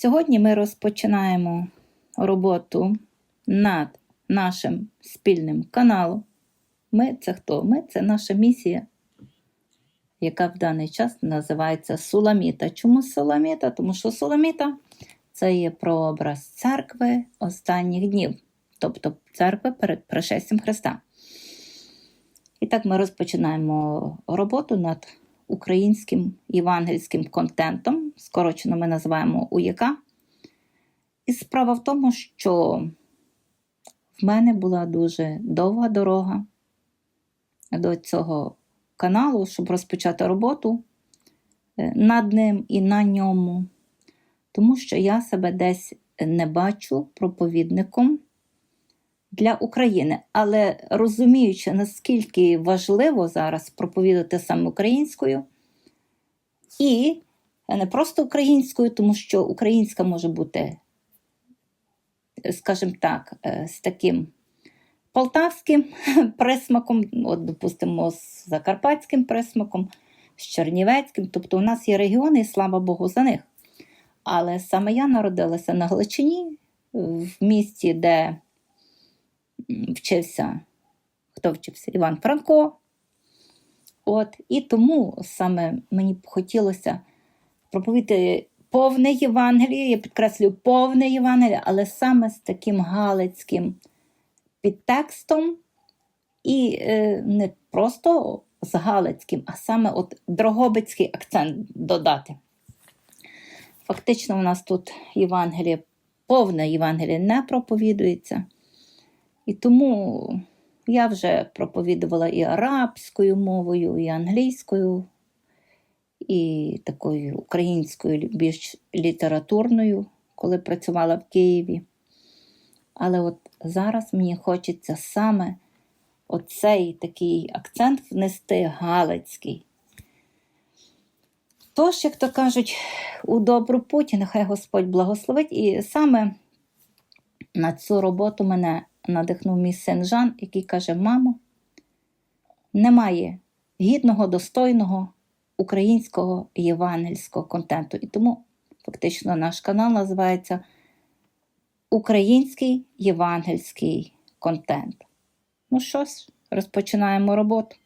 Сьогодні ми розпочинаємо роботу над нашим спільним каналом. Ми це хто? Ми це наша місія, яка в даний час називається Суламіта. Чому Суламіта? Тому що Суламіта це є прообраз церкви останніх днів, тобто церкви перед пришестям Христа. І так ми розпочинаємо роботу над українським євангельським контентом, скорочено ми називаємо УЄК. І справа в тому, що в мене була дуже довга дорога до цього каналу, щоб розпочати роботу е, над ним і на ньому, тому що я себе десь не бачу проповідником для України. Але розуміючи, наскільки важливо зараз проповідати саме українською, і не просто українською, тому що українська може бути, скажімо так, е, з таким полтавським присмаком, от, допустимо, з закарпатським присмаком, з чернівецьким. Тобто у нас є регіони, і слава Богу, за них. Але саме я народилася на Галичині, в місті, де вчився, хто вчився? Іван Франко. От, і тому саме мені б хотілося проповідати повне Євангеліє, я підкреслюю повне Євангеліє, але саме з таким галицьким підтекстом, і е, не просто з галицьким, а саме от дрогобицький акцент додати. Фактично, у нас тут Євангеліє, повне Євангеліє не проповідується. І тому я вже проповідувала і арабською мовою, і англійською, і такою українською більш літературною, коли працювала в Києві. Але от зараз мені хочеться саме оцей такий акцент внести галицький. Тож, як то кажуть, у добру путь, нехай Господь благословить. І саме на цю роботу мене надихнув мій син Жан, який каже: Мамо, немає гідного, достойного українського євангельського контенту. І тому фактично наш канал називається Український євангельський контент. Ну що ж, розпочинаємо роботу.